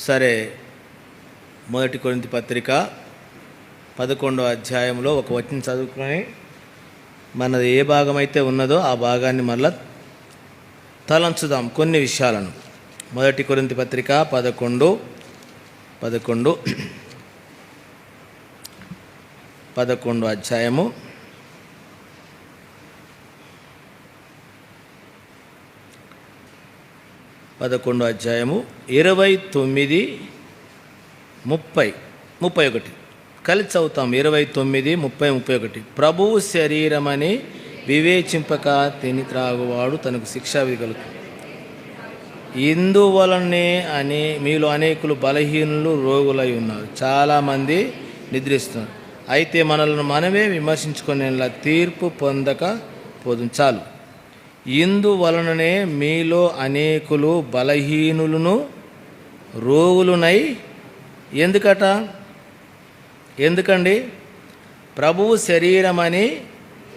సరే మొదటి కొరింతి పత్రిక పదకొండో అధ్యాయంలో ఒక వచనం చదువుకొని మనది ఏ భాగం అయితే ఉన్నదో ఆ భాగాన్ని మళ్ళా తలంచుదాం. కొన్ని విషయాలను. మొదటి కొరింత పత్రిక పదకొండు పదకొండు పదకొండు అధ్యాయము. పదకొండు అధ్యాయము ఇరవై తొమ్మిది ముప్పై ముప్పై ఒకటి. కలిసి చదువుతాం. ఇరవై తొమ్మిది ముప్పై ముప్పై ఒకటి. ప్రభువు శరీరమని వివేచింపక తిని త్రాగువాడు తనకు శిక్షా విధులు ఇందువలనే అని మీలో అనేకులు బలహీనులు రోగులై ఉన్నారు. చాలామంది నిద్రిస్తున్నారు. అయితే మనల్ని మనమే విమర్శించుకునేలా తీర్పు పొందక పోదు. చాలు. ఇందువలననే మీలో అనేకులు బలహీనులను రోగులునై ఎందుకట? ఎందుకండి? ప్రభువు శరీరమని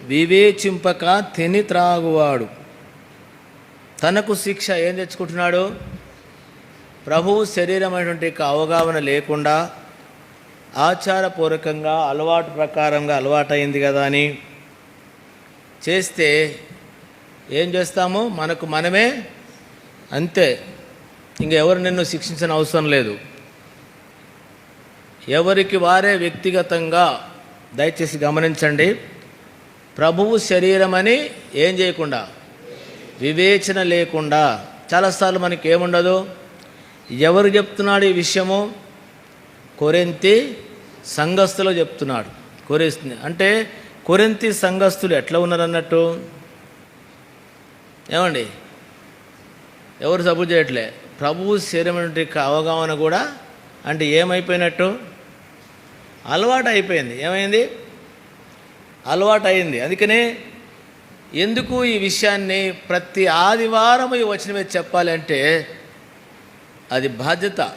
వివేచింపక తిని త్రాగువాడు. తనకు శిక్ష ఏం తెచ్చుకుంటున్నాడు? ప్రభువు శరీరమైనటువంటి అవగాహన లేకుండా ఆచారపూర్వకంగా అలవాటు ప్రకారంగా అలవాటైంది కదా అని చేస్తే ఏం చేస్తాము? మనకు మనమే అంతే. ఇంక ఎవరు నిన్ను శిక్షించిన అవసరం లేదు. ఎవరికి వారే వ్యక్తిగతంగా దయచేసి గమనించండి. ప్రభువు శరీరమని ఏం చేయకుండా వివేచన లేకుండా చాలాసార్లు మనకి ఏముండదు ఎవరు చెప్తున్నాడు ఈ విషయము? కొరింతి సంఘస్థులు చెప్తున్నాడు. కొరేస్తుంది అంటే కొరింతి సంఘస్థులు ఎట్లా ఉన్నారన్నట్టు ఏమండి? ఎవరు సపోర్ట్ చేయట్లే? ప్రభువు శరీరం అవగాహన కూడా అంటే ఏమైపోయినట్టు? అలవాటు అయిపోయింది ఏమైంది? అలవాటు అయింది అందుకనే ఎందుకు ఈ విషయాన్ని ప్రతి ఆదివారం ఈ వచ్చిన మీద చెప్పాలి అంటే అది బాధ్యత.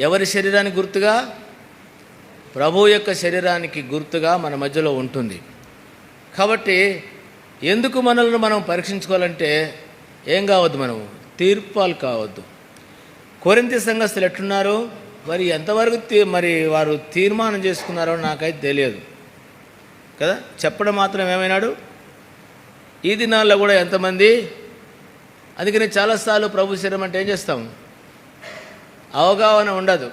ఎవరి శరీరానికి గుర్తుగా? ప్రభు యొక్క శరీరానికి గుర్తుగా మన మధ్యలో ఉంటుంది. కాబట్టి ఎందుకు మనల్ని మనం పరీక్షించుకోవాలంటే ఏం కావద్దు మనము? తీర్పాలు కావద్దు. కోరింతి సంఘస్థులు ఎట్లున్నారు మరి ఎంతవరకు తీ మరి వారు తీర్మానం చేసుకున్నారో నాకైతే తెలియదు. కదా? చెప్పడం మాత్రం ఏమైనాడు? ఈ దినాల్లో కూడా ఎంతమంది? అందుకని చాలాసార్లు ప్రభు శరీరం అంటే ఏం చేస్తాం? అవగాహన ఉండదు.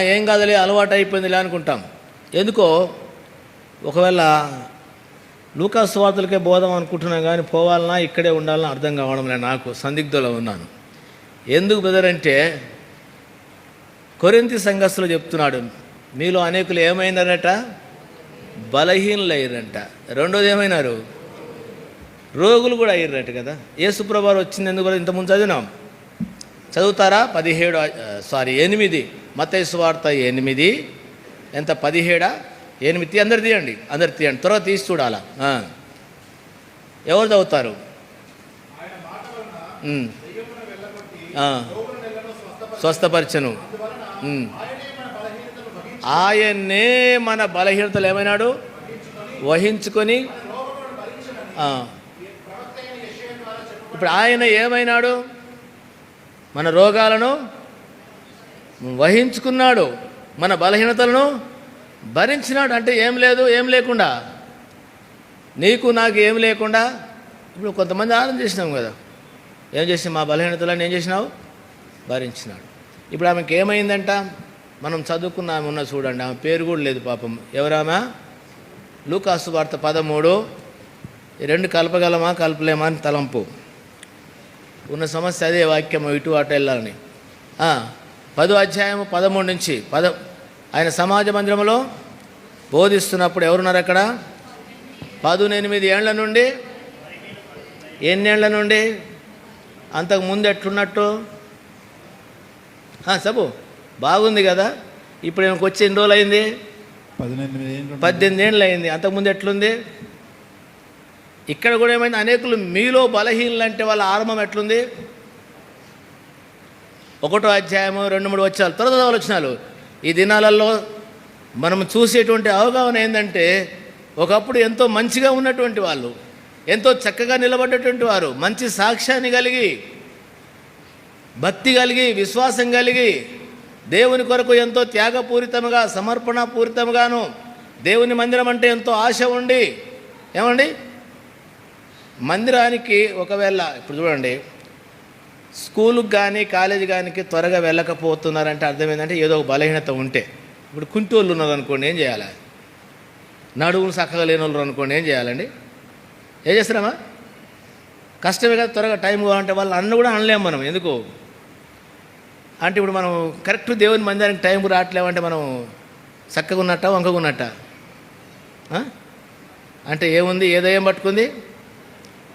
ఏం కాదులే అలవాటు అయిపోయిందిలే అనుకుంటాం. ఎందుకో ఒకవేళ లూకా స్వార్థులకే బోధం అనుకుంటున్నాం కానీ పోవాలన్నా ఇక్కడే ఉండాలన్నా అర్థం కావడం లేదు నాకు సందిగ్ధలో ఉన్నాను. ఎందుకు బ్రదర్ అంటే కొరింతి సంఘస్థులు చెప్తున్నాడు మీలో అనేకులు ఏమైనారట? బలహీనులు రెండోది ఏమైనారు? రోగులు కూడా అయ్యారట కదా. యేసుప్రభారు వచ్చింది ఎందుకు కూడా ఇంతకుముందు చదివినాం. చదువుతారా? పదిహేడు సారీ ఎనిమిది. మత్తయి వార్త ఎనిమిది. ఎంత? పదిహేడా? ఎనిమిది తీ- అందరు తీయండి అందరు తీయండి. త్వరగా తీసి చూడాలా? ఎవరు చదువుతారు స్వస్థపరచను. ఆయన్నే మన బలహీనతలు ఏమైనాడు? వహించుకొని ఇప్పుడు ఆయన ఏమైనాడు? మన రోగాలను వహించుకున్నాడు మన బలహీనతలను భరించినాడు అంటే ఏం లేదు ఏం లేకుండా. నీకు నాకు ఏం లేకుండా. ఇప్పుడు కొంతమంది ఆనందం చేసినాం కదా. ఏం చేసి మా బలహీనతలను ఏం చేసినావు? భరించినాడు. ఇప్పుడు ఆమెకి ఏమైందంట? మనం చదువుకున్న ఆమె ఉన్న చూడండి ఆమె పేరు కూడా లేదు పాపం. ఎవరామా? లూకాసు వార్త పదమూడు. ఈ రెండు కలపగలమా కలపలేమా అని తలంపు. ఉన్న సమస్య అదే వాక్యం ఇటు అటు వెళ్ళాలని. పదో అధ్యాయము పదమూడు నుంచి పద ఆయన సమాజ మందిరంలో బోధిస్తున్నప్పుడు ఎవరున్నారు అక్కడ? పదునెనిమిది ఏండ్ల నుండి ఎన్నేళ్ళ నుండి? అంతకు ముందు ఎట్లున్నట్టు? సబు బాగుంది కదా. ఇప్పుడు ఈమెకు వచ్చి ఎన్ని రోజులు అయింది పద్దెనిమిది ఏళ్ళు అయింది అంతకుముందు ఎట్లుంది? ఇక్కడ కూడా ఏమైంది? అనేకులు మీలో బలహీనలు అంటే వాళ్ళ ఆరంభం ఎట్లుంది? ఒకటో అధ్యాయము రెండు మూడు వచ్చాలు. త్వర త్వర వచ్చినాలు. ఈ దినాలలో మనం చూసేటువంటి అవగాహన ఏంటంటే ఒకప్పుడు ఎంతో మంచిగా ఉన్నటువంటి వాళ్ళు ఎంతో చక్కగా నిలబడ్డటువంటి వారు మంచి సాక్ష్యాన్ని కలిగి భక్తి కలిగి విశ్వాసం కలిగి దేవుని కొరకు ఎంతో త్యాగపూరితంగా సమర్పణపూరితంగాను దేవుని మందిరం అంటే ఎంతో ఆశ ఉండి ఏమండి? మందిరానికి ఒకవేళ ఇప్పుడు చూడండి స్కూలుకి కానీ కాలేజీ కానీ త్వరగా వెళ్ళకపోతున్నారంటే అర్థం ఏంటంటే ఏదో ఒక బలహీనత ఉంటే. ఇప్పుడు కుంటోళ్ళు ఉన్నారు అనుకోండి ఏం చేయాలి? నడువులు చక్కగా లేని వాళ్ళు అనుకోండి ఏం చేయాలండి? ఏం చేస్తున్నామా కష్టమే కదా త్వరగా టైం కావాలంటే వాళ్ళు అన్న కూడా అనలేము మనం ఎందుకు? అంటే ఇప్పుడు మనం కరెక్ట్ దేవుని మందిరానికి టైం రావట్లేమంటే మనం చక్కగా ఉన్నట్ట వంకగా ఉన్నట్ట? అంటే ఏముంది? ఏదో ఏం పట్టుకుంది?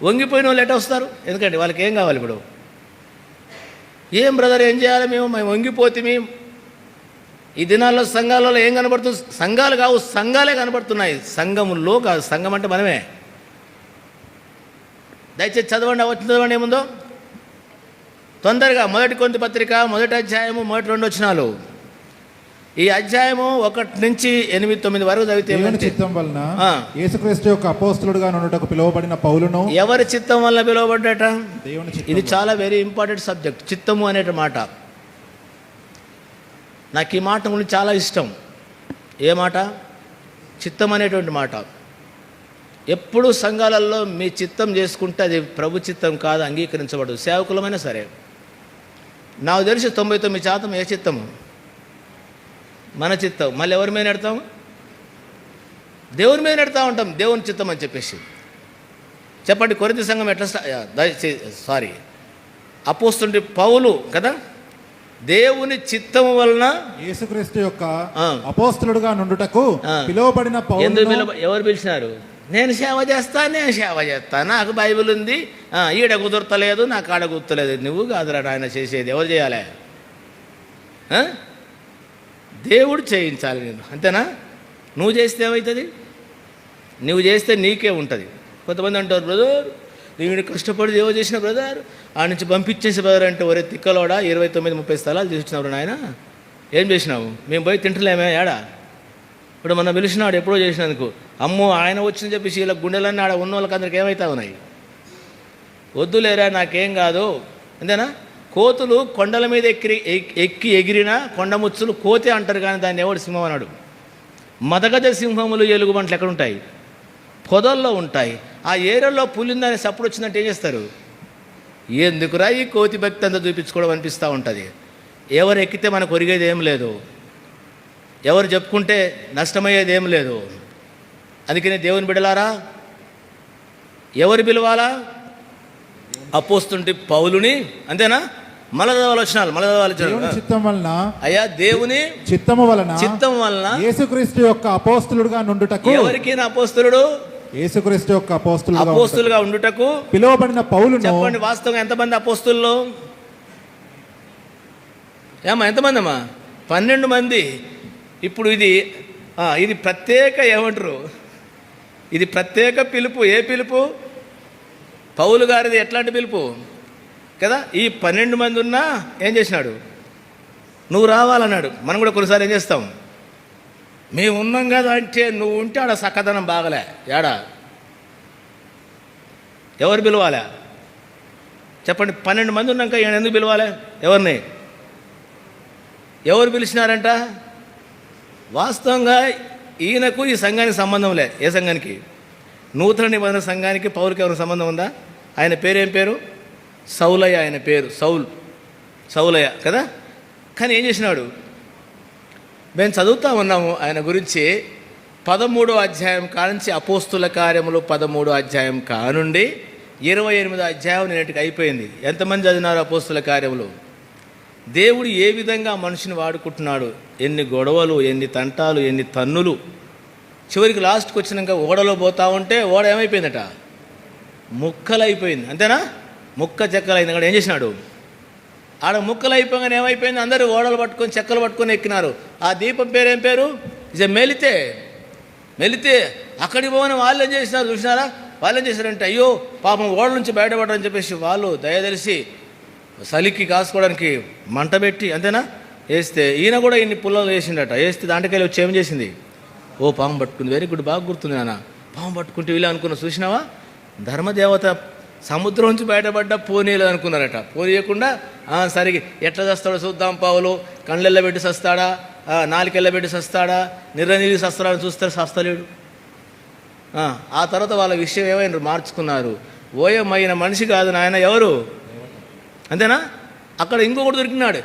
వంగిపోయిన వాళ్ళు ఎట్ట వస్తారు? ఎందుకంటే వాళ్ళకి ఏం కావాలి ఇప్పుడు? ఏం బ్రదర్ ఏం చేయాలి మేము? మేము వంగిపోతే మేము ఈ దినాల్లో సంఘాలలో ఏం కనబడుతుంది సంఘాలు కావు సంఘాలే కనబడుతున్నాయి. సంఘములో కాదు సంఘం అంటే మనమే. దయచేసి చదవండి వచ్చిన చదవండి ఏముందో? తొందరగా మొదటి కొంత పత్రిక మొదటి అధ్యాయము మొదటి రెండు వచ్చినాలు ఈ అధ్యాయము ఒకటి నుంచి ఎనిమిది తొమ్మిది వరకు చదివితే దేవుని చిత్తం వలన. యేసుక్రీస్తు యొక్క అపోస్తులుగా నుండుటకు పిలువబడిన పౌలును ఎవరి చిత్తం వల్ల పిలువబడ్డట? దేవుని ఇది చాలా వెరీ ఇంపార్టెంట్ సబ్జెక్ట్ చిత్తము అనే మాట. నాకు ఈ మాట గురించి చాలా ఇష్టం. ఏ మాట? చిత్తం అనేటువంటి మాట. ఎప్పుడు సంఘాలలో మీ చిత్తం చేసుకుంటే అది ప్రభు చిత్తం కాదు అంగీకరించబడదు. సేవకులమైనా సరే. నాకు తెలిసి తొంభై తొమ్మిది శాతం ఏ చిత్తము? మన చిత్తం. మళ్ళీ ఎవరి మీద నెడతాం? దేవుని మీద నెడతా ఉంటాం. దేవుని చిత్తం అని చెప్పేసి. చెప్పండి కొరింథీ సంఘం ఎట్లా సారీ. అపోస్తుంటే పౌలు కదా? దేవుని చిత్తము వలన యేసుక్రీస్తు యొక్క ఆ. అపోస్తులుగా నుండుటకు. పిలువబడిన ఎవరు పిలిచినారు? నేను సేవ చేస్తా నేను సేవ చేస్తా. నాకు బైబిల్ ఉంది. ఈడ కుదురతలేదు నాకు ఆడ కుదరలేదు నువ్వు కాదురా ఆయన చేసేది. ఎవరు చేయాలి? దేవుడు చేయించాలి నేను. అంతేనా? నువ్వు చేస్తే ఏమవుతుంది నువ్వు చేస్తే నీకే ఉంటుంది. కొంతమంది అంటారు బ్రదర్ నేను కష్టపడి ఏవో చేసిన బ్రదర్ ఆ నుంచి పంపించేసి బ్రదర్ అంటే ఒరే తిక్కలోడా ఇరవై తొమ్మిది ముప్పై స్థలాలు తీసుకున్నారు నాయన. ఏం చేసినావు? మేము పోయి తింటలేమే ఏడా ఇప్పుడు మనం పిలిచినాడు ఎప్పుడో చేసినందుకు. అమ్మో ఆయన వచ్చిందని చెప్పేసి ఇలా గుండెలన్నీ ఆడ ఉన్న వాళ్ళకి అందరికి ఏమవుతా ఉన్నాయి? వద్దులేరా నాకేం కాదు. అంతేనా? కోతులు కొండల మీద ఎక్కి ఎక్కి ఎగిరిన కొండముచ్చులు కోతే అంటారు కానీ దాన్ని ఎవడు సింహం అన్నాడు మదగజ సింహములు ఎలుగుబంట్లు ఎక్కడ ఉంటాయి పొదల్లో ఉంటాయి. ఆ ఏరియాలో పులిందని సప్పుడు వచ్చిందంటే ఏం చేస్తారు? ఎందుకురా ఈ కోతి భక్తి అంతా చూపించుకోవడం అనిపిస్తూ ఉంటుంది. ఎవరు ఎక్కితే మనకు ఒరిగేది ఏం లేదు. ఎవరు చెప్పుకుంటే నష్టమయ్యేది ఏం లేదు. అందుకనే దేవుని బిడలారా ఎవరు పిలవాలా? అపోస్తుంటే పౌలుని అంతేనా? వచ్చినారు మలదవాలు దేవుని వచ్చినారు చిత్తం వలన అయ్యా దేవుని చిత్తము వలన చిత్తం వలన యేసుక్రీస్తు యొక్క అపోస్తులుగా నుండుటకు ఎవరికి నా అపోస్తులుడు? యేసుక్రీస్తు యొక్క అపోస్తులుగా ఉండుటకు. అపోస్తులుగా ఉండుటకు? పిలువబడిన పౌలును చెప్పండి వాస్తవంగా ఎంతమంది అపోస్తుల్లో? ఏమా ఎంతమంది అమ్మా పన్నెండు మంది. ఇప్పుడు ఇది ఇది ప్రత్యేక ఏమంటారు? ఇది ప్రత్యేక పిలుపు ఏ పిలుపు? పౌలు గారిది ఎట్లాంటి పిలుపు? కదా ఈ పన్నెండు మంది ఉన్నా ఏం చేసినాడు? నువ్వు రావాలన్నాడు. మనం కూడా కొన్నిసార్లు ఏం చేస్తాం? మేము ఉన్నాం కదా అంటే నువ్వు ఉంటే ఆడ సక్కదనం బాగలే. ఏడా ఎవరు పిలవాలా? చెప్పండి పన్నెండు మంది ఉన్నాక ఈయన ఎందుకు పిలవాలి? ఎవరిని? ఎవరు పిలిచినారంట? వాస్తవంగా ఈయనకు ఈ సంఘానికి సంబంధం లే. ఏ సంఘానికి? నూతన నిబంధన సంఘానికి పౌరుకి ఎవరికి సంబంధం ఉందా? ఆయన పేరేం పేరు? సౌలయ్య ఆయన పేరు. సౌల్. సౌలయ్య కదా? కానీ ఏం చేసినాడు? మేము చదువుతా ఉన్నాము ఆయన గురించి పదమూడో అధ్యాయం కానుంచి అపోస్తుల కార్యములు పదమూడో అధ్యాయం కానుండి ఇరవై ఎనిమిదో అధ్యాయం నేటికి అయిపోయింది. ఎంతమంది చదివినారు అపోస్తుల కార్యములు? దేవుడు ఏ విధంగా మనిషిని వాడుకుంటున్నాడు? ఎన్ని గొడవలు ఎన్ని తంటాలు ఎన్ని తన్నులు. చివరికి లాస్ట్కి వచ్చినాక ఓడలో పోతా ఉంటే ఓడ ఏమైపోయిందట? ముక్కలైపోయింది. అంతేనా? ముక్క చెక్కలైంది. అక్కడ ఏం చేసినాడు? ఆడ ముక్కలు అయిపోగానే ఏమైపోయింది? అందరూ ఓడలు పట్టుకొని చెక్కలు పట్టుకొని ఎక్కినారు. ఆ దీపం పేరు ఏం పేరు? ఇదే మెలితే. మెలితే అక్కడికి పోని వాళ్ళు ఏం చేసినారు చూసినారా? వాళ్ళు ఏం చేశారంటే అయ్యో పాపం ఓడల నుంచి బయటపడని చెప్పేసి వాళ్ళు దయదలిసి చలికి కాసుకోవడానికి మంట పెట్టి అంతేనా? వేస్తే ఈయన కూడా ఇన్ని పుల్లలు వేసిండట. వేస్తే దాంట్లోకి వచ్చి ఏం చేసింది? ఓ పాము పట్టుకుంది. వెరీ గుడ్ బాగా గుర్తుంది నాన్న. పాము పట్టుకుంటే వీళ్ళు అనుకున్న చూసినావా? ధర్మదేవత సముద్రం నుంచి బయటపడ్డ పోనీయలేదు అనుకున్నారట. పోనీయకుండా సరిగి ఎట్లా చేస్తాడో చూద్దాం పావులు కళ్ళెళ్ళ పెట్టి సస్తాడా నాలుకెళ్ళ పెట్టి సస్తాడా నిర్రనీళ్ళు సస్తాడని చూస్తే సస్తలేడు ఆ, తర్వాత వాళ్ళ విషయం ఏమైనా మార్చుకున్నారు. ఓయమైన మనిషి కాదు నాయన ఎవరు? అంతేనా? అక్కడ ఇంకొకటి దొరికినాడు.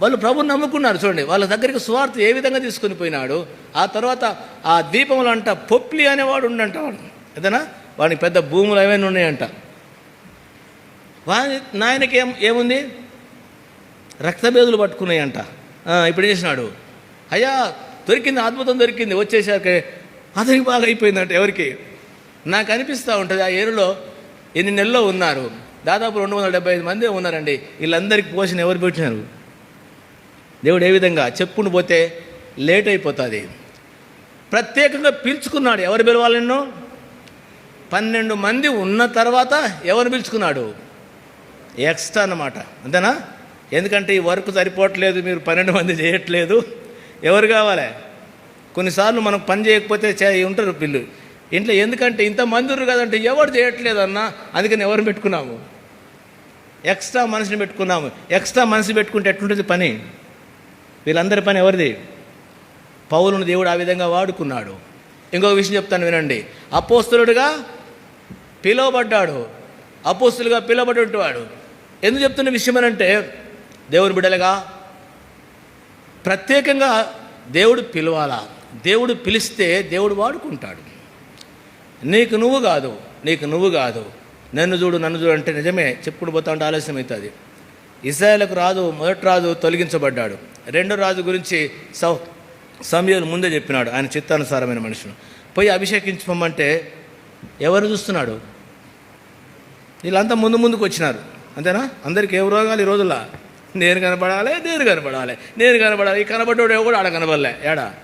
వాళ్ళు ప్రభుని నమ్ముకున్నారు చూడండి. వాళ్ళ దగ్గరికి స్వార్థ ఏ విధంగా తీసుకొని పోయినాడు? ఆ తర్వాత ఆ దీపములు అంట పొప్లి అనేవాడు ఉండంట వాడు. అంతేనా? వాడికి పెద్ద భూములు ఏమైనా ఉన్నాయంట. వా నాయనకి ఏం ఏముంది? రక్తభేదులు పట్టుకున్నాయంట. ఇప్పుడు చేసినాడు? అయ్యా దొరికింది అద్భుతం దొరికింది వచ్చేసరికి అతనికి బాగా అయిపోయిందంట ఎవరికి? నాకు అనిపిస్తూ ఉంటుంది ఆ ఏరులో ఎన్ని నెలలో ఉన్నారు? దాదాపు రెండు వందల డెబ్బై ఐదు మంది ఉన్నారండి. వీళ్ళందరికీ పోషణ ఎవరు పెట్టినారు? దేవుడు ఏ విధంగా చెప్పుకుని పోతే లేట్ అయిపోతుంది. ప్రత్యేకంగా పిలుచుకున్నాడు ఎవరు పిలవాలి పన్నెండు మంది ఉన్న తర్వాత ఎవరు పిలుచుకున్నాడు? ఎక్స్ట్రా అన్నమాట. అంతేనా? ఎందుకంటే ఈ వర్క్ సరిపోవట్లేదు మీరు పన్నెండు మంది చేయట్లేదు. ఎవరు కావాలి? కొన్నిసార్లు మనం పని చేయకపోతే చే ఉంటారు పిల్లు. ఇంట్లో ఎందుకంటే ఇంత మంది ఉన్నారు కదంటే ఎవరు చేయట్లేదు అన్న అందుకని ఎవరు పెట్టుకున్నాము? ఎక్స్ట్రా మనిషిని పెట్టుకున్నాము. ఎక్స్ట్రా మనిషి పెట్టుకుంటే ఎట్లుంటుంది పని? వీళ్ళందరి పని ఎవరిది? పౌరుని దేవుడు ఆ విధంగా వాడుకున్నాడు. ఇంకొక విషయం చెప్తాను వినండి. అపోస్తులుడుగా పిలువబడ్డాడు. అపోస్తులుగా పిలువబడ్డవాడు ఎందుకు చెప్తున్న విషయం అంటే దేవుని బిడ్డలుగా ప్రత్యేకంగా దేవుడు పిలవాలా? దేవుడు పిలిస్తే దేవుడు వాడుకుంటాడు. నీకు నువ్వు కాదు నీకు నువ్వు కాదు. నన్ను చూడు నన్ను చూడు అంటే నిజమే. చెప్పుకుని పోతా ఉంటే ఆలస్యం అవుతుంది. ఇజ్రాయేల్కు రాజు మొదటి రాజు తొలగించబడ్డాడు. రెండో రాజు గురించి సౌ సమయాలు ముందే చెప్పినాడు. ఆయన చిత్తానుసారమైన మనుషులు. పోయి అభిషేకించమంటే ఎవరు చూస్తున్నాడు? వీళ్ళంతా ముందు ముందుకు వచ్చినారు. అంతేనా? అందరికీ ఏ రోగాలు ఈ రోజుల్లో? నేను కనపడాలి నేను కనపడాలి నేను కనపడాలి. ఈ కనబడ్డాడు కూడా ఆడ కనబడలే ఏడా?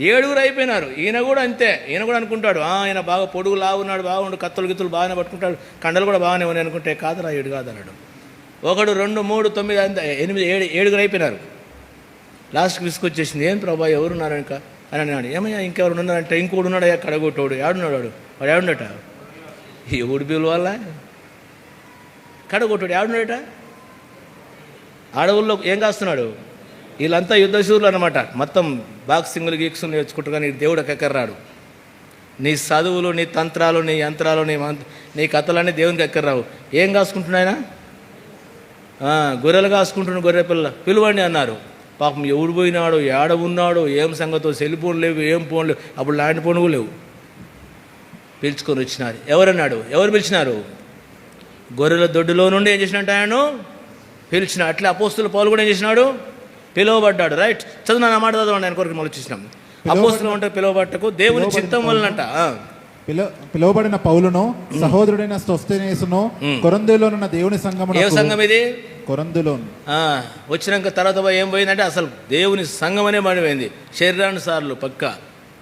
ఏడుగురు అయిపోయినారు. ఈయన కూడా అంతే. ఈయన కూడా అనుకుంటాడు ఆయన బాగా పొడుగు లావున్నాడు బాగుండు కత్తులు గిత్తులు బాగానే పట్టుకుంటాడు కండలు కూడా బాగానే ఉన్నాయి అనుకుంటే కాదురా ఏడు కాదు అన్నాడు ఒకడు రెండు మూడు తొమ్మిది అంత ఎనిమిది ఏడు ఏడుగురు అయిపోయినారు. లాస్ట్కి విసుకొచ్చేసింది ఏం ప్రభా ఎవరున్నారు ఇంకా? అని అన్నాడు. ఏమయ్యా ఇంకెవరు ఉన్నారంటే ఇంకోడు ఉన్నాడు అయ్యా కడగొట్టోడు. ఏడున్నాడు వాడు? వాడు ఎవడు పిలవాలా? కడగొట్టాడు. ఆడున్నాడట అడవుల్లో ఏం కాస్తున్నాడు? వీళ్ళంతా యుద్ధశూరులు అనమాట మొత్తం బాక్సింగ్లు గీక్సులు నేర్చుకుంటూ కానీ దేవుడు ఎక్కర్రాడు నీ చదువులు నీ తంత్రాలు నీ యంత్రాలు నీ మంత్ర నీ కథలన్నీ దేవునికి ఎక్కర్రావు ఏం కాసుకుంటున్నాయన గొర్రెలు కాసుకుంటున్న గొర్రె పిల్ల. పిలువండి అన్నారు. పాపం ఎవడు పోయినాడు ఏడ ఉన్నాడు ఏం సంగతో సెల్ ఫోన్ లేవు ఏం ఫోన్ లేవు. అప్పుడు ల్యాండ్ ఫోన్ లేవు. పిలుచుకొని వచ్చినారు. ఎవరన్నాడు? ఎవరు పిలిచినారు? గొర్రెల దొడ్డులో నుండి ఏం చేసినట్టు ఆయనను? పిలిచిన అట్లా అపోస్తుల పౌలు కూడా ఏం చేసినాడు? పిలువబడ్డాడు రైట్? చదువు నా మాట చదవండి ఆయన కొరకు మళ్ళీ చూసినాం. అపోస్తులు అంటే పిలువబట్టకు దేవుని చిత్తం వలనంట. పిలువబడిన పౌలును సహోదరుడైన స్వస్థనేసును కొరందులోనున్న దేవుని ఏ సంఘమున సంఘం ఇది? కొరందులోను ఆ, వచ్చినాక తర్వాత ఏం పోయిందంటే అసలు దేవుని సంఘం అనే పడిపోయింది శరీరానుసారులు పక్క.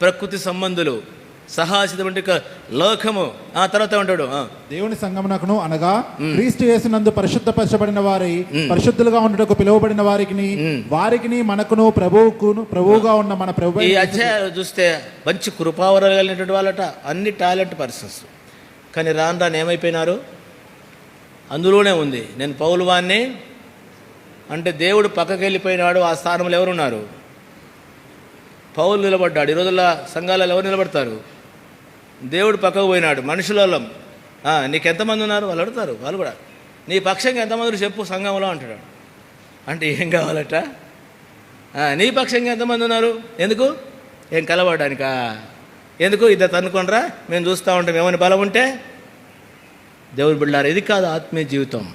ప్రకృతి సంబంధులు. సహాసితమైన ఒక లోకము. ఆ తర్వాత ఉంటాడు. దేవుని సంగమునకును అనగా క్రీస్తు యేసునందు పరిశుద్ధపరచబడిన వారి పరిశుద్ధులుగా ఉండటకు పిలువబడిన వారికి వారికి మనకును ప్రభువుకును ప్రభువుగా ఉన్న మన ప్రభు ఈ అధ్యాయాలు చూస్తే మంచి కృపావరాలు కలిగినటువంటి వాళ్ళట అన్ని టాలెంట్ పర్సన్స్. కానీ రాను రాను ఏమైపోయినారు? అందులోనే ఉంది. నేను పౌలు వాణ్ణి అంటే దేవుడు పక్కకి వెళ్ళిపోయినాడు ఆ స్థానంలో ఎవరున్నారు? పౌలు నిలబడ్డాడు. ఈ రోజుల్లో సంఘాలలో ఎవరు నిలబడతారు? దేవుడు పక్కకు పోయినాడు. మనుషులలో. నీకు ఎంతమంది ఉన్నారు? వాళ్ళు అడుగుతారు. వాళ్ళు కూడా. నీ పక్షంగా ఎంతమంది చెప్పు సంఘంలో అంటాడు అంటే ఏం కావాలట? నీ పక్షంగా ఎంతమంది ఉన్నారు? ఎందుకు? ఏం కలవడానికా? ఎందుకు? ఇద్దరు తన్నుకుండ్రా మేము చూస్తూ ఉంటాం. ఏమైనా బలం ఉంటే? దేవుడు బిడ్డారు ఇది కాదు ఆత్మీయ జీవితం.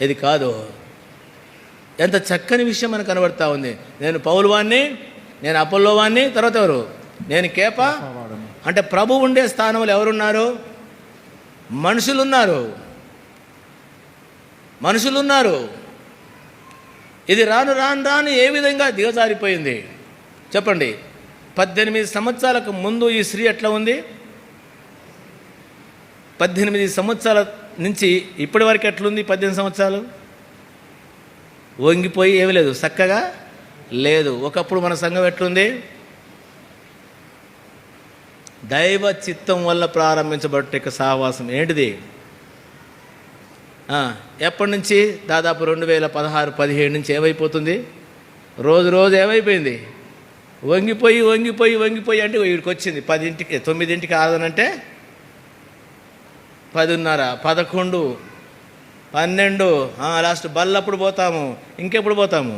ఇది కాదు. ఎంత చక్కని విషయం మనకు కనబడతా ఉంది. నేను పౌలు నేను అపోల్లో వాణ్ణి తర్వాత ఎవరు? నేను కేప అంటే ప్రభు ఉండే స్థానంలో ఎవరున్నారు? మనుషులున్నారు. మనుషులున్నారు. ఇది రాను రాను రాను ఏ విధంగా దిగజారిపోయింది? చెప్పండి. పద్దెనిమిది సంవత్సరాలకు ముందు ఈ స్త్రీ ఎట్లా ఉంది? పద్దెనిమిది సంవత్సరాల నుంచి ఇప్పటి వరకు ఎట్లుంది పద్దెనిమిది సంవత్సరాలు? వంగిపోయి ఏమీ లేదు. చక్కగా లేదు. ఒకప్పుడు మన సంఘం ఎట్లుంది? దైవ చిత్తం వల్ల ప్రారంభించబట్ట సహవాసం ఏంటిది? ఎప్పటి నుంచి? దాదాపు రెండు వేల పదహారు పదిహేడు నుంచి ఏమైపోతుంది? రోజు రోజు ఏమైపోయింది? వంగిపోయి వంగిపోయి వంగిపోయి అంటే వీడికి వచ్చింది. పదింటికి తొమ్మిదింటికి ఆదనంటే పదిన్నర పదకొండు పన్నెండు లాస్ట్ బల్లప్పుడు పోతాము ఇంకెప్పుడు పోతాము?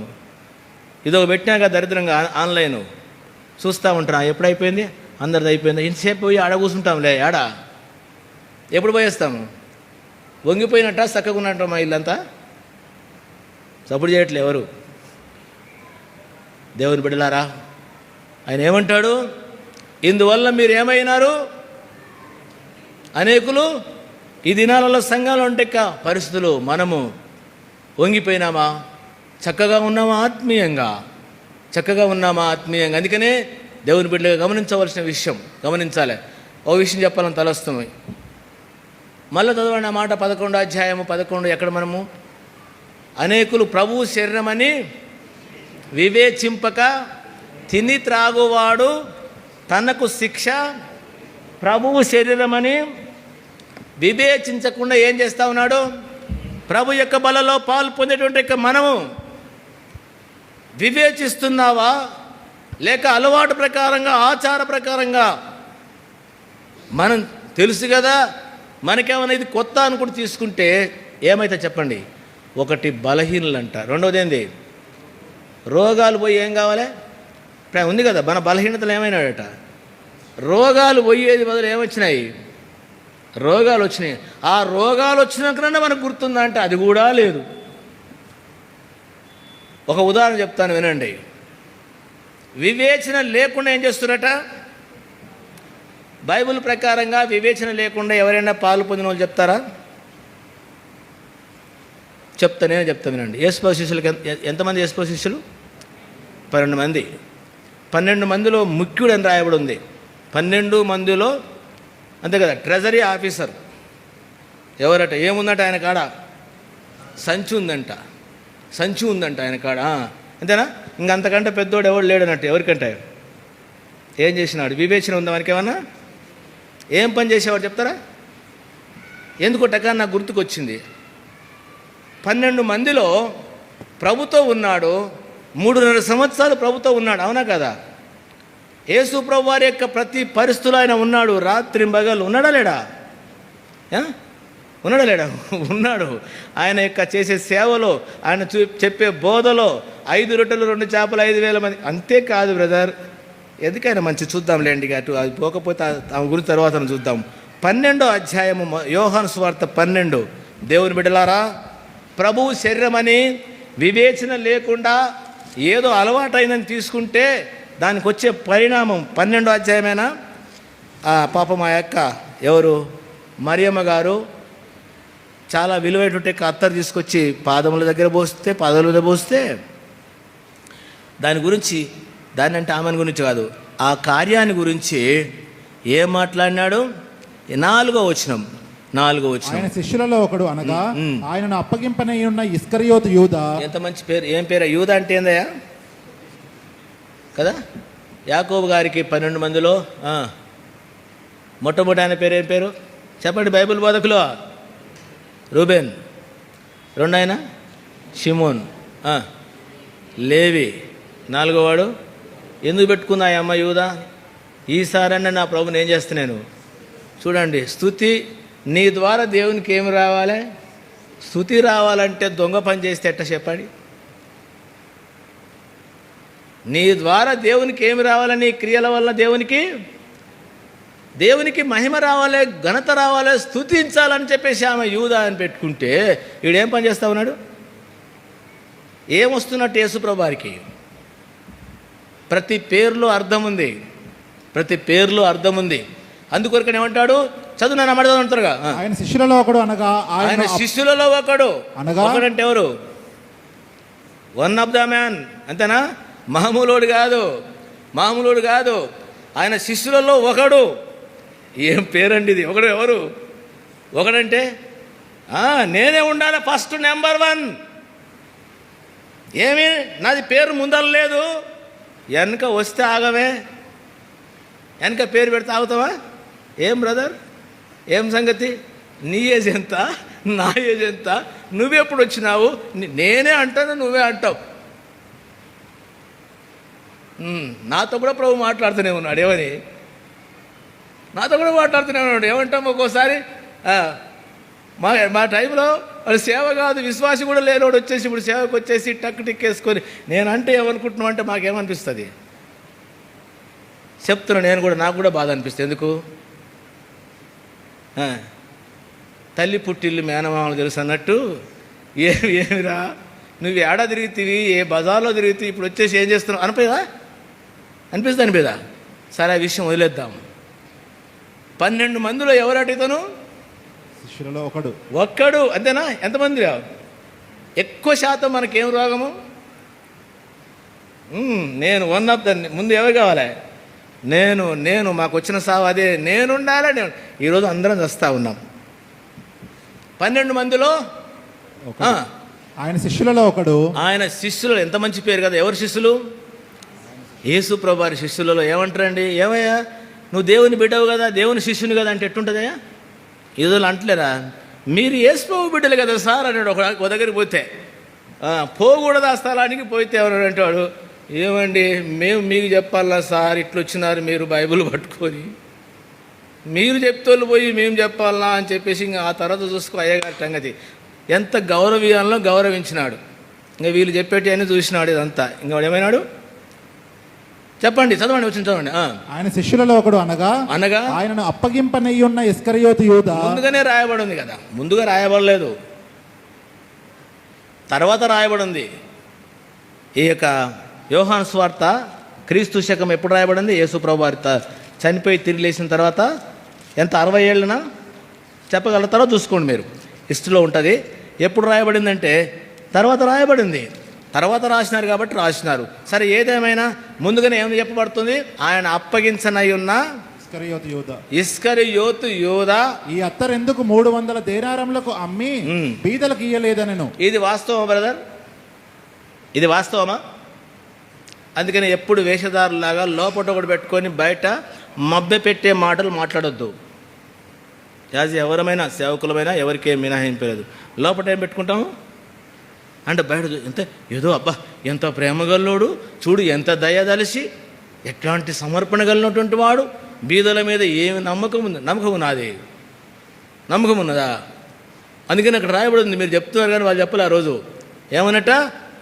ఇది ఒక పెట్టినాక దరిద్రంగా ఆన్లైన్. చూస్తూ ఉంటారా? ఎప్పుడు అయిపోయింది అందరిది అయిపోయింది. ఇంతసేపు పోయి ఆడ కూర్చుంటాంలే ఆడ. ఎప్పుడు పోయేస్తాము? వంగిపోయినట్ట చక్కగా ఉన్నట్ట మా ఇల్లంతా? సపోర్ట్ చేయట్లే ఎవరు? దేవుని బిడ్డలారా ఆయన ఏమంటాడు? ఇందువల్ల మీరు ఏమైనారు అనేకులు ఈ దినాలలో సంఘాలు ఉంటెక్క కా? పరిస్థితులు మనము వంగిపోయినామా? చక్కగా ఉన్నామా ఆత్మీయంగా? చక్కగా ఉన్నామా ఆత్మీయంగా? అందుకనే దేవుని బిడ్డగా గమనించవలసిన విషయం గమనించాలి. ఓ విషయం చెప్పాలని తలస్తుంది. మళ్ళీ చదవండి ఆ మాట పదకొండు అధ్యాయము పదకొండు ఎక్కడ మనము? అనేకులు ప్రభువు శరీరమని వివేచింపక తిని త్రాగువాడు తనకు శిక్ష ప్రభువు శరీరమని వివేచించకుండా ఏం చేస్తూ ఉన్నాడు? ప్రభు యొక్క బలలో పాలు పొందేటువంటి యొక్క మనము వివేచిస్తున్నావా? లేక అలవాటు ప్రకారంగా ఆచార ప్రకారంగా. మనం తెలుసు కదా మనకేమైనా ఇది కొత్త అనుకుని తీసుకుంటే ఏమైతే చెప్పండి? ఒకటి బలహీనలు అంట రెండవది ఏంది రోగాలు పోయి ఏం కావాలి? ఉంది కదా మన బలహీనతలు ఏమైనాడట రోగాలు పోయేది బదులు ఏమొచ్చినాయి? రోగాలు వచ్చినాయి. ఆ రోగాలు వచ్చినాకనే మనకు గుర్తుందంటే అది కూడా లేదు. ఒక ఉదాహరణ చెప్తాను వినండి. వివేచన లేకుండా ఏం చేస్తున్నట బైబిల్ ప్రకారంగా వివేచన లేకుండా ఎవరైనా పాలు పొందిన వాళ్ళు చెప్తారా? చెప్తానే చెప్తా వినండి. ఏసుపో శిష్యులకు ఎంతమంది ఏసుపో శిష్యులు? పన్నెండు మంది. పన్నెండు మందిలో ముఖ్యుడు అని రాయబడి ఉంది పన్నెండు మందిలో అంతే కదా ట్రెజరీ ఆఫీసర్. ఎవరట? ఏముందట ఆయన కాడ? సంచి ఉందంట. సంచి ఉందంట ఆయన కాడ అంతేనా? ఇంకంతకంటే పెద్దోడు ఎవడు లేడనట్టు ఎవరికంటే? ఏం చేసినాడు? వివేచన ఉందా మనకి ఏమన్నా ఏం పని చేసేవాడు చెప్తారా? ఎందుకో టకా నాకు గుర్తుకొచ్చింది. పన్నెండు మందిలో ప్రభుతో ఉన్నాడు మూడున్నర సంవత్సరాలు ప్రభుతో ఉన్నాడు అవునా కదా? యేసు ప్రభు వారి యొక్క ప్రతి పరిస్థితులు ఆయన ఉన్నాడు రాత్రి మగలు ఉన్నాడా లేడా? ఉన్నాడా లేడా? ఉన్నాడు. ఆయన యొక్క చేసే సేవలో ఆయన చూ చెప్పే బోధలో ఐదు రొట్టెలు రెండు చేపలు ఐదు వేల మంది. అంతేకాదు బ్రదర్. ఎందుకైనా మంచి చూద్దాంలేండి అటు అది పోకపోతే ఆమె గురించి తర్వాత చూద్దాం. పన్నెండో అధ్యాయము యోహాను స్వార్త పన్నెండు. దేవుని బిడ్డలారా ప్రభువు శరీరమని వివేచన లేకుండా ఏదో అలవాటైందని తీసుకుంటే దానికి వచ్చే పరిణామం పన్నెండో అధ్యాయమేనా? పాపం ఆ యొక్క ఎవరు? మరియమ్మ గారు చాలా విలువైనటువంటి అత్తరు తీసుకొచ్చి పాదముల దగ్గర పోస్తే పాదముల దగ్గర పోస్తే దాని గురించి దాని అంటే ఆమెను గురించి కాదు. ఆ కార్యాన్ని గురించి ఏం మాట్లాడినాడు? నాలుగో వచనం నాలుగో ఆయన వచనం శిష్యులలో ఒకడు అనగా మ్మ్. ఆయనను అప్పగింపనై ఉన్న ఇస్కరియోతు యూద. ఎంత మంచి పేరు ఏం పేరు? యూద అంటే ఏందయ్యా? కదా? యాకోబు గారికి పన్నెండు మందిలో మొట్టమొదటి ఆయన పేరు ఏం పేరు? చెప్పండి బైబిల్ బోధకులు. రూబెన్. రెండు షిమోన్. లేవి. నాలుగోవాడు? ఎందుకు పెట్టుకుందా అమ్మ యూదా? ఈసారన్నా నా ప్రభుని ఏం చేస్తున్నాను? చూడండి స్థుతి నీ ద్వారా దేవునికి ఏమి రావాలి? స్థుతి రావాలంటే దొంగ పని చేస్తే ఎట్ట చెప్పండి? నీ ద్వారా దేవునికి ఏమి రావాలి నీ క్రియల వల్ల దేవునికి దేవునికి మహిమ రావాలి ఘనత రావాలి స్థుతించాలని చెప్పేసి ఆమె యూదా అని పెట్టుకుంటే వీడేం పని చేస్తా ఉన్నాడు? ఏమొస్తున్నట్టు యేసుప్రభారికి ప్రతి పేరులో అర్థం ఉంది. ప్రతి పేరులో అర్థం ఉంది. అందుకొరకని ఏమంటాడు? చదువు అమ్మడదాం అంటారుగా. ఆయన శిష్యులలో ఒకడు అనగా ఆయన శిష్యులలో ఒకడు. అనగా? ఒకడంటే ఎవరు? వన్ ఆఫ్ ద మ్యాన్ అంతేనా? మామూలుడు కాదు. మామూలుడు కాదు. ఆయన శిష్యులలో ఒకడు. ఏం పేరండి ఇది? ఒకడు ఎవరు? ఒకడంటే నేనే ఉండాలి ఫస్ట్ నెంబర్ వన్. ఏమి? నాది పేరు ముందర లేదు. వెనక వస్తే ఆగవే వెనక పేరు పెడితే ఆగుతావా? ఏం బ్రదర్? ఏం సంగతి? నీ ఏజ్ ఎంత? నా ఏజ్ ఎంత? నువ్వెప్పుడు వచ్చినావు? నేనే అంటాను నువ్వే అంటావు. నాతో కూడా ప్రభు మాట్లాడుతూనే ఉన్నాడు. ఏమని? నాతో కూడా మాట్లాడుతున్నాడు. ఏమంటాం ఒక్కోసారి? మా మా టైంలో వాళ్ళు సేవ కాదు విశ్వాసి కూడా లేనోడు వచ్చేసి ఇప్పుడు సేవకు వచ్చేసి టక్ టిక్కేసుకొని నేనంటే ఏమనుకుంటున్నావు అంటే మాకేమనిపిస్తుంది? చెప్తున్నా నేను కూడా నాకు కూడా బాధ అనిపిస్తుంది. ఎందుకు? తల్లి పుట్టిల్లు మేనమామలు తెలుసు అన్నట్టు ఏమి ఏమిరా? నువ్వు ఏడా తిరుగుతీవి? ఏ బజార్లో తిరిగితే ఇప్పుడు వచ్చేసి ఏం చేస్తున్నావు? అనిపోయదా? అనిపిస్తుంది అనిపోదా సరే ఆ విషయం వదిలేద్దాం. పన్నెండు మందిలో ఎవరట ఇతను? శిష్యులలో ఒకడు. ఒక్కడు. అంతేనా? ఎంతమంది? ఎక్కువ శాతం మనకేం రోగము? నేను వన్ ఆఫ్ ద ముందు ఎవరు కావాలి? నేను నేను మాకు వచ్చిన సావు అదే. నేనుండాలా? నేను. ఈరోజు అందరం చస్తా ఉన్నాం. పన్నెండు మందిలో? ఆయన శిష్యులలో ఒకడు. ఆయన శిష్యులు ఎంత మంచి పేరు కదా. ఎవరు శిష్యులు? యేసు ప్రభారి శిష్యులలో ఏమంటారండి? ఏమయ్యా? నువ్వు దేవుని బిడ్డవు కదా దేవుని శిష్యుని కదా అంటే ఎట్టుంటుందయ్యా? ఈరోజు అంటలేరా? మీరు ఏసుకోవు బిడ్డలు కదా సార్ అన్నాడు ఒక ఒక దగ్గరికి పోతే. పోకూడదు ఆ స్థలానికి? పోతే ఎవరు అంటాడు ఏమండి మేము మీకు చెప్పాలా సార్ ఇట్లా వచ్చినారు మీరు బైబిల్ పట్టుకొని. మీరు చెప్తోళ్ళు పోయి మేము చెప్పాలా? అని చెప్పేసి ఇంకా ఆ తర్వాత చూసుకో అయ్యగారి సంగతి. ఎంత గౌరవీయంలో గౌరవించినాడు. ఇంకా వీళ్ళు చెప్పేటి అని చూసినాడు ఇదంతా. ఇంకా వాడు ఏమైనాడు? చెప్పండి చదవండి వచ్చిన చదవండి. ఆయన శిష్యులలో ఒకడు అనగా అనగా ఆయనను అప్పగింపనయ్యున్న ఇస్కరియోతు యూద. ముందుగానే రాయబడి ఉంది కదా. ముందుగా రాయబడలేదు. తర్వాత రాయబడి ఉంది ఈ యొక్క యోహాన్ స్వార్త క్రీస్తు శకం ఎప్పుడు రాయబడింది? యేసుప్రభు వారి త- చనిపోయి తిరిగి లేచిన తర్వాత ఎంత? అరవై ఏళ్ళనా? చెప్పగలుగుతారో చూసుకోండి మీరు. హిస్టరీలో ఉంటుంది. ఎప్పుడు రాయబడిందంటే తర్వాత రాయబడింది. తర్వాత రాసినారు కాబట్టి రాసినారు. సరే ఏదేమైనా ముందుగానే ఏమి చెప్పబడుతుంది? ఆయన అప్పగించనై ఉన్న ఇస్కరియోతు యూద ఇస్కరి యోతు యోధ. ఈ అత్తరు ఎందుకు మూడు వందల దేనారములకు అమ్మి మ్మ్. బీదలకు ఇయ్యలేదనెను? ఇది వాస్తవమా బ్రదర్? ఇది వాస్తవమా? అందుకని ఎప్పుడు వేషధారులాగా లోపట ఒకటి పెట్టుకొని బయట మబ్బె పెట్టే మాటలు మాట్లాడొద్దు. యాజ్ ఎవరమైనా సేవకులమైనా ఎవరికి మినహాయింపలేదు లోపట ఏం పెట్టుకుంటాము? అంటే బయట ఎంత ఏదో అబ్బా ఎంత ప్రేమగల్లోడు చూడు ఎంత దయదలిసి ఎట్లాంటి సమర్పణ కలిగినటువంటి వాడు బీదల మీద ఏమి నమ్మకం ఉంది? నమ్మకం నాది నమ్మకం ఉన్నదా? అందుకని అక్కడ రాయబడింది మీరు చెప్తున్నారు కానీ వాళ్ళు చెప్పలే ఆ రోజు. ఏమన్నట?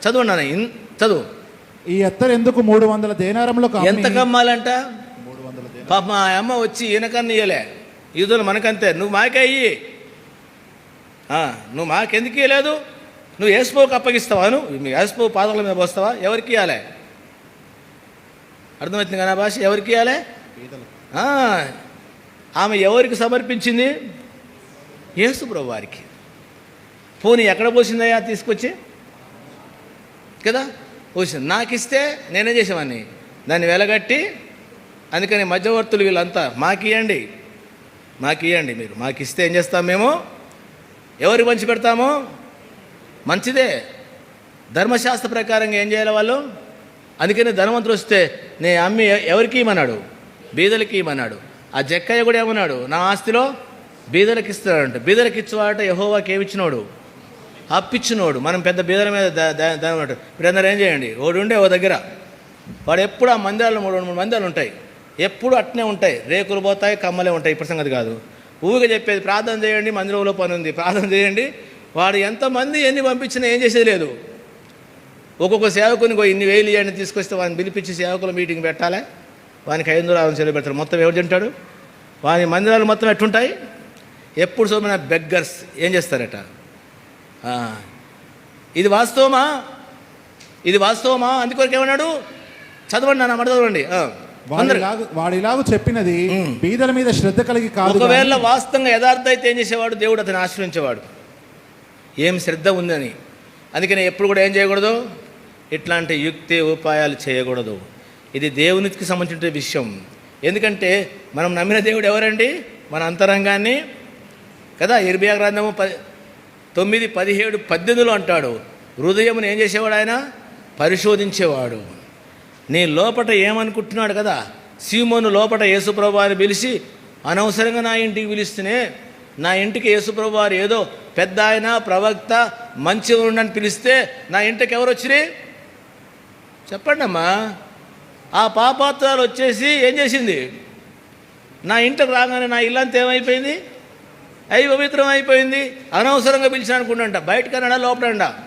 చదవండి ఇన్ చదువు. ఈ అత్తరు ఎందుకు మూడు వందల దేనారములకు ఎంత కమ్మాలంట? మూడు వందల దేనారములకు పాప మా అమ్మ వచ్చి ఈయనకన్నా ఇయ్యలే ఈదులు మనకంతే. నువ్వు మాకే ఇయ్యి. ఆ, నువ్వు మాకెందుకు ఇయ్యలేదు? నువ్వు ఏసుపోకు అప్పగిస్తావా? నువ్వు ఏసుపో పాదాల మీద పోస్తావా? ఎవరికి ఇవ్వాలి అర్థమవుతుంది కదా భాష? ఎవరికి ఇవ్వాలి ఆమె ఎవరికి సమర్పించింది? యేసుప్రభు వారికి పోనీ ఎక్కడ పోసిందయ్యా తీసుకొచ్చి? కదా? పోసింది. నాకు ఇస్తే నేనేం చేసేవాడిని దాన్ని వెలగట్టి అందుకని మధ్యవర్తులు వీళ్ళంతా మాకు ఇవ్వండి మాకు ఇవ్వండి మీరు. మాకు ఇస్తే ఏం చేస్తాం మేము? ఎవరికి పంచి పెడతాము? మంచిదే. ధర్మశాస్త్ర ప్రకారంగా ఏం చేయాలి వాళ్ళు? అందుకని ధనవంతుడు వస్తే నే అమ్మి ఎవరికి ఇమ్మన్నాడు? బీదలకి ఇమ్మన్నాడు. ఆ జక్కయ్య కూడా ఏమన్నాడు? నా ఆస్తిలో బీదలకి ఇస్తాడంట. బీదలకు ఇచ్చేవాట యహోవాకి ఏమిచ్చినోడు అప్పిచ్చినోడు మనం పెద్ద బీదల మీద ద- మీరందరూ ఉన్నట్టు. ఇప్పుడు అందరూ ఏం చేయండి? ఓడి ఉండే ఓ దగ్గర. వాడు ఎప్పుడు ఆ మందిరాలు మూడు మూడు మందిరాలు ఉంటాయి. ఎప్పుడు అట్నే ఉంటాయి. రేకులు పోతాయి కమ్మలే ఉంటాయి. ఇప్పుడు సంగతి కాదు. ఊరిగా చెప్పేది ప్రార్థన చేయండి మందిరంలో పని ఉంది. ప్రార్థన చేయండి వాడు ఎంతమంది ఎన్ని పంపించినా ఏం చేసేది లేదు. ఒక్కొక్క సేవకుని ఇన్ని వేలు ఇవ్వండి తీసుకొస్తే వాడిని పిలిపించి సేవకుల మీటింగ్ పెట్టాలి? వానికి ఐదు వందలు ఆరు వందలు పెడతారు. మొత్తం ఎవరు తింటాడు? వాని మందిరాలు మొత్తం ఎట్టుంటాయి ఎప్పుడు సోమిన బెగ్గర్స్ ఏం చేస్తారట? ఇది వాస్తవమా? ఇది వాస్తవమా? అందుకొరకు ఏమన్నాడు? చదవండి నాన్న మాట చదవండి. వాడిలాగు వాడిలాగు చెప్పినది బీదల మీద శ్రద్ధ కలిగి కాదు ఒకవేళ వాస్తవంగా యథార్థ అయితే ఏం చేసేవాడు? దేవుడు అతను ఆశ్రయించేవాడు. ఏం శ్రద్ధ ఉందని. అందుకని ఎప్పుడు కూడా ఏం చేయకూడదు? ఇట్లాంటి యుక్తి ఉపాయాలు చేయకూడదు. ఇది దేవునికి సంబంధించిన విషయం. ఎందుకంటే మనం నమ్మిన దేవుడు ఎవరండి? మన అంతరంగాన్ని కదా ఇర్బియా గ్రంథము పది తొమ్మిది పదిహేడు పద్దెనిమిదిలో అంటాడు. హృదయమును ఏం చేసేవాడు ఆయన? పరిశోధించేవాడు. నీ లోపట ఏమనుకుంటున్నాడు కదా? సీమోను లోపట యేసుప్రభు వారిని పిలిచి అనవసరంగా నా ఇంటికి పిలిస్తేనే నా ఇంటికి యేసుప్రభు వారు ఏదో పెద్ద ఆయన ప్రవక్త మంచి ఉండని పిలిస్తే నా ఇంటికి ఎవరు వచ్చిరి చెప్పండి అమ్మా ఆ పాపాత్రాలు వచ్చేసి ఏం చేసింది? నా ఇంటికి రాగానే నా ఇల్లంతా ఏమైపోయింది? అయి పవిత్రం అయిపోయింది అనవసరంగా పిలిచిన అనుకుంటా బయటకన్నా లోపలండా